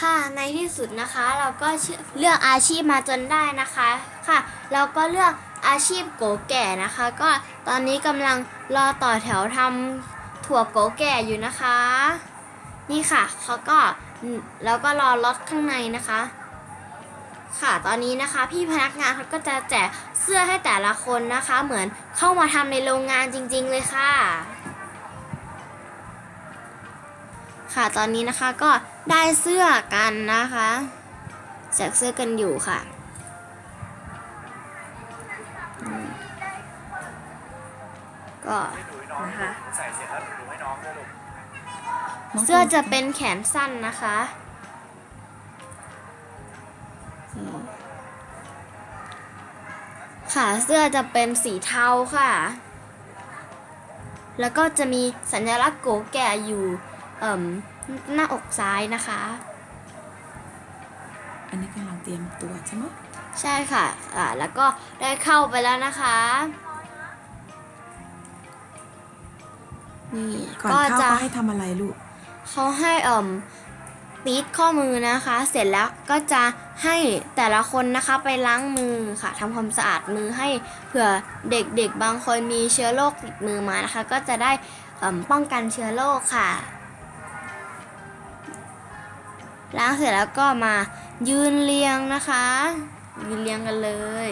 ค่ะในที่สุดนะคะ เราก็เลือกอาชีพมาจนได้นะคะค่ะ เราก็เลือกอาชีพโกแก่นะคะ ก็ตอนนี้กำลังรอต่อแถวทำถั่วโกแก่อยู่นะคะ นี่ค่ะเขาก็แล้วก็รอรถข้างในนะคะ ค่ะตอนนี้นะคะพี่พนักงานเขาก็จะแจกเสื้อให้แต่ละคนนะคะ เหมือนเข้ามาทำในโรงงานจริง ๆ เลยค่ะ ค่ะตอนนี้นะคะก็ได้เสื้อกันนะคะแจกเสื้อกันอยู่ค่ะก็นะคะเสื้อจะเป็นแขนสั้นนะคะค่ะเสื้อจะเป็นสีเทาค่ะ แล้วก็จะมีสัญลักษณ์โกแก่อยู่ เอ่มหน้าอกซ้ายนะคะ อันนี้กำลังเตรียมตัวใช่ไหมใช่ค่ะอ่าแล้วก็ได้เข้าไปแล้วนะคะ นี่ก่อนก็เข้าจะ ก็ให้ทำอะไรลูก เขาให้เอ่มตีดข้อมือนะคะ เสร็จแล้วก็จะให้แต่ละคนนะคะไปล้างมือค่ะทำความสะอาดมือให้เผื่อเด็กๆบางคนมีเชื้อโรคติดมือมานะคะ ก็จะได้เอิ่มป้องกันเชื้อโรคค่ะ ล้างเสร็จแล้วก็มายืนเรียงนะคะ ยืนเรียงกันเลย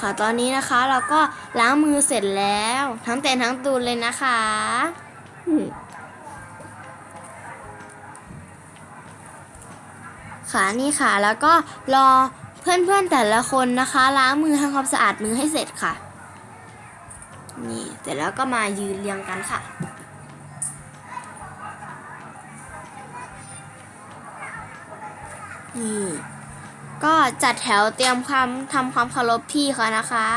ค่ะตอนนี้นะคะเราก็ล้างมือเสร็จแล้ว ทั้งเต็นทั้งตูนเลยนะคะอืมค่ะนี่ค่ะ แล้วก็รอเพื่อนๆแต่ละคนนะคะ ล้างมือทำความสะอาดมือให้เสร็จค่ะ นี่เสร็จแล้วก็มายืนเรียงกันค่ะ นี่ก็จัดแถวเตรียมความทำความเคารพพี่เขานะคะ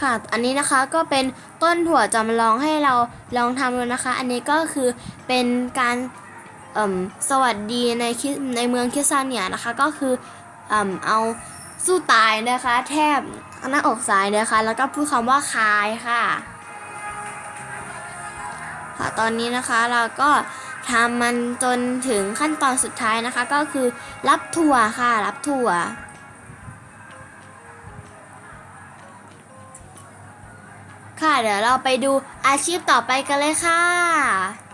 ค่ะ อันนี้นะคะก็เป็นต้นถั่วจำลองให้เราลองทำดูนะคะ อันนี้ก็คือเป็นการ สวัสดีในคิสในเมืองคริสเตเนียนะคะก็คือเอ่มเอาสู้ตายนะคะ แทบหน้าอกซ้ายนะคะ แล้วก็พูดคำว่าคายค่ะ ค่ะตอนนี้นะคะเราก็ทำมันจนถึงขั้นตอนสุดท้ายนะคะ ก็คือรับถั่วค่ะ รับถั่วค่ะเดี๋ยวเราไปดูอาชีพต่อไปกันเลยค่ะ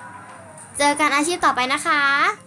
เจอกันอาชีพต่อไปนะคะ